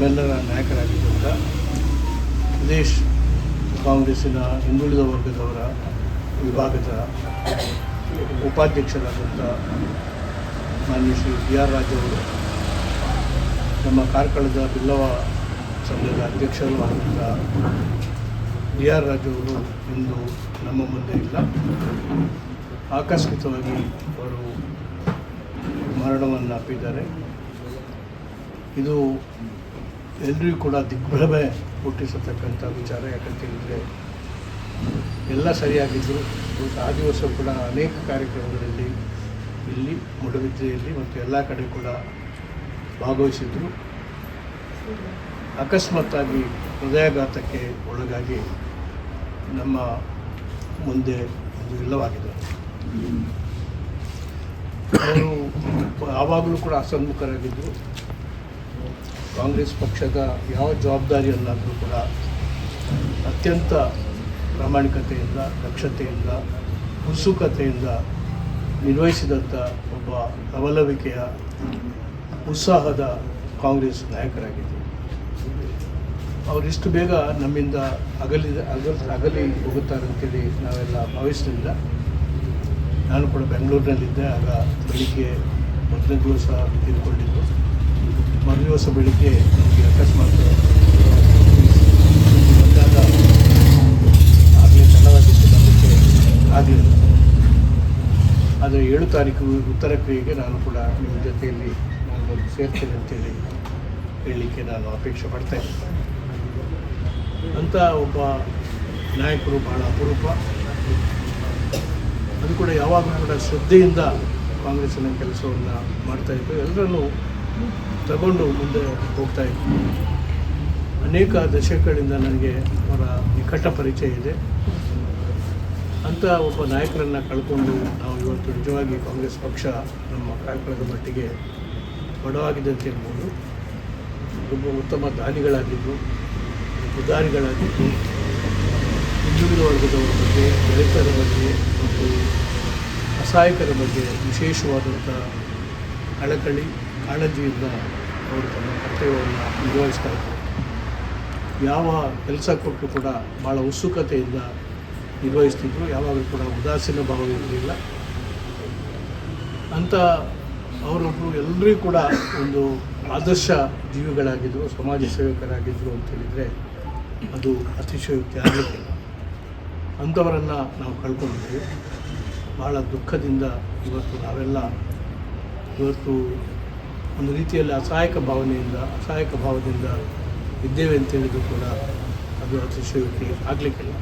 ನಮ್ಮೆಲ್ಲರ ನಾಯಕರಾಗಿದ್ದಂಥ ಪ್ರದೇಶ್ ಕಾಂಗ್ರೆಸ್ಸಿನ ಹಿಂದುಳಿದ ವರ್ಗದವರ ವಿಭಾಗದ ಉಪಾಧ್ಯಕ್ಷರಾದಂಥ ಮಾನ್ಯ ಶ್ರೀ ಬಿ ಆರ್ ರಾಜ್ ಅವರು ನಮ್ಮ ಕಾರ್ಕಳದ ಬಿಲ್ಲವ ಸಂಘದ ಅಧ್ಯಕ್ಷರು ಆದಂಥ ಬಿ ಆರ್ ರಾಜು ಅವರು ಇಂದು ನಮ್ಮ ಮುಂದೆ ಇಲ್ಲ. ಆಕಸ್ಮಿಕವಾಗಿ ಅವರು ಮರಣವನ್ನು ಅಪ್ಪಿದ್ದಾರೆ. ಇದು ಎಲ್ರಿಗೂ ಕೂಡ ದಿಗ್ಭ್ರಮೆ ಹುಟ್ಟಿಸತಕ್ಕಂಥ ವಿಚಾರ. ಯಾಕಂತ ಹೇಳಿದರೆ ಎಲ್ಲ ಸರಿಯಾಗಿದ್ದರು ಆ ದಿವಸ ಕೂಡ ಅನೇಕ ಕಾರ್ಯಕ್ರಮಗಳಲ್ಲಿ ಇಲ್ಲಿ ಮೂಡಬಿದ್ರೆಯಲ್ಲಿ ಮತ್ತು ಎಲ್ಲ ಕಡೆ ಕೂಡ ಭಾಗವಹಿಸಿದ್ರು. ಅಕಸ್ಮಾತ್ತಾಗಿ ಹೃದಯಾಘಾತಕ್ಕೆ ಒಳಗಾಗಿ ನಮ್ಮ ಮುಂದೆ ಒಂದು ಇಲ್ಲವಾಗಿದೆ. ಅವರು ಯಾವಾಗಲೂ ಕೂಡ ಅಸನ್ಮುಖರಾಗಿದ್ದರು ಕಾಂಗ್ರೆಸ್ ಪಕ್ಷದ ಯಾವ ಜವಾಬ್ದಾರಿಯನ್ನಾದರೂ ಕೂಡ ಅತ್ಯಂತ ಪ್ರಾಮಾಣಿಕತೆಯಿಂದ, ದಕ್ಷತೆಯಿಂದ, ಉತ್ಸುಕತೆಯಿಂದ ನಿರ್ವಹಿಸಿದಂಥ ಒಬ್ಬ ಅವಲವಿಕೆಯ ಉತ್ಸಾಹದ ಕಾಂಗ್ರೆಸ್ ನಾಯಕರಾಗಿದ್ದರು. ಅವರಿಷ್ಟು ಬೇಗ ನಮ್ಮಿಂದ ಅಗಲಿದ ಅಗಲ್, ಅಗಲಿ ಹೋಗುತ್ತಾರೆ ಅಂತೇಳಿ ನಾವೆಲ್ಲ ಭಾವಿಸಲಿಲ್ಲ ನಾನು ಕೂಡ ಬೆಂಗಳೂರಿನಲ್ಲಿದ್ದೆ, ಆಗ ಬೆಳಿಗ್ಗೆ ಮೊದಲನೇ ಸಹ ತಿಳ್ಕೊಂಡಿದ್ದು ಮರು ದಿವಸ ಬೆಳಿಗ್ಗೆ ನಮಗೆ ಅಕಸ್ಮಾತ್ ಬಂದಾಗ ಆಗಲೇ ತಡವಾಗಿತ್ತು ಬರಲಿಕ್ಕೆ ಆಗಲಿಲ್ಲ ಆದರೆ ಏಳು ತಾರೀಕು ಉತ್ತರ ಕ್ರಿಯೆಗೆ ನಾನು ಕೂಡ ನಿಮ್ಮ ಜೊತೆಯಲ್ಲಿ ನಾನು ಬಂದು ಸೇರ್ತೇನೆ ಅಂತೇಳಿ ಹೇಳಲಿಕ್ಕೆ ನಾನು ಅಪೇಕ್ಷೆ ಪಡ್ತಾ ಅಂತ ಒಬ್ಬ ನಾಯಕರು ಬಹಳ ಅಪರೂಪ. ಅದು ಕೂಡ ಯಾವಾಗಲೂ ಕೂಡ ಶ್ರದ್ಧೆಯಿಂದ ಕಾಂಗ್ರೆಸ್ಸಿನ ಕೆಲಸವನ್ನು ಮಾಡ್ತಾಯಿದ್ರು ಎಲ್ಲರನ್ನೂ ತಗೊಂಡು ಮುಂದೆ ಹೋಗ್ತಾ ಇದ್ದೀನಿ ಅನೇಕ ದಶಕಗಳಿಂದ ನನಗೆ ಅವರ ನಿಕಟ ಪರಿಚಯ ಇದೆ. ಅಂತ ಒಬ್ಬ ನಾಯಕರನ್ನು ಕಳ್ಕೊಂಡು ನಾವು ಇವತ್ತು ನಿಜವಾಗಿ ಕಾಂಗ್ರೆಸ್ ಪಕ್ಷ ನಮ್ಮ ಕಾರ್ಯಕ್ರಮದ ಮಟ್ಟಿಗೆ ಬಡವಾಗಿದೆ ಅಂತ ಹೇಳ್ಬೋದು ಒಬ್ಬ ಉತ್ತಮ ದಾನಿಗಳಾಗಿದ್ದರು ಉದಾರಿಗಳಾಗಿದ್ದು, ಹಿಂದುಳಿದ ವರ್ಗದವರ ಬಗ್ಗೆ, ದಲಿತರ ಬಗ್ಗೆ ಮತ್ತು ಅಸಹಾಯಕರ ಬಗ್ಗೆ ವಿಶೇಷವಾದಂಥ ಕಳಕಳಿ ಕಾಳಜಿಯಿಂದ ಅವರು ತಮ್ಮ ಕರ್ತವ್ಯವನ್ನು ನಿರ್ವಹಿಸ್ತಾ ಇದ್ದರು. ಯಾವ ಕೆಲಸ ಕೊಟ್ಟರು ಕೂಡ ಭಾಳ ಉತ್ಸುಕತೆಯಿಂದ ನಿರ್ವಹಿಸ್ತಿದ್ರು ಯಾವಾಗಲೂ ಕೂಡ ಉದಾಸೀನ ಭಾವ ಇರಲಿಲ್ಲ. ಅಂಥ ಅವರೊಬ್ಬರು ಎಲ್ಲರಿಗೂ ಕೂಡ ಒಂದು ಆದರ್ಶ ಜೀವಿಗಳಾಗಿದ್ದರು ಸಮಾಜ ಸೇವಕರಾಗಿದ್ದರು ಅಂತ ಹೇಳಿದರೆ ಅದು ಅತಿಶಯೋಕ್ತಿ ಆಗಲಿಕ್ಕಿಲ್ಲ. ಅಂಥವರನ್ನು ನಾವು ಕಳ್ಕೊಂಡಿದ್ದೀವಿ ಭಾಳ ದುಃಖದಿಂದ ಇವತ್ತು ನಾವೆಲ್ಲ ಇವತ್ತು ಒಂದು ರೀತಿಯಲ್ಲಿ ಅಸಹಾಯಕ ಭಾವನೆಯಿಂದ ಅಸಹಾಯಕ ಭಾವದಿಂದ ಇದ್ದೇವೆ ಅಂತೇಳಿದ್ರು ಕೂಡ ಅದು ಅತಿಶಯೋಕ್ತಿ ಆಗಲಿಕ್ಕಿಲ್ಲ.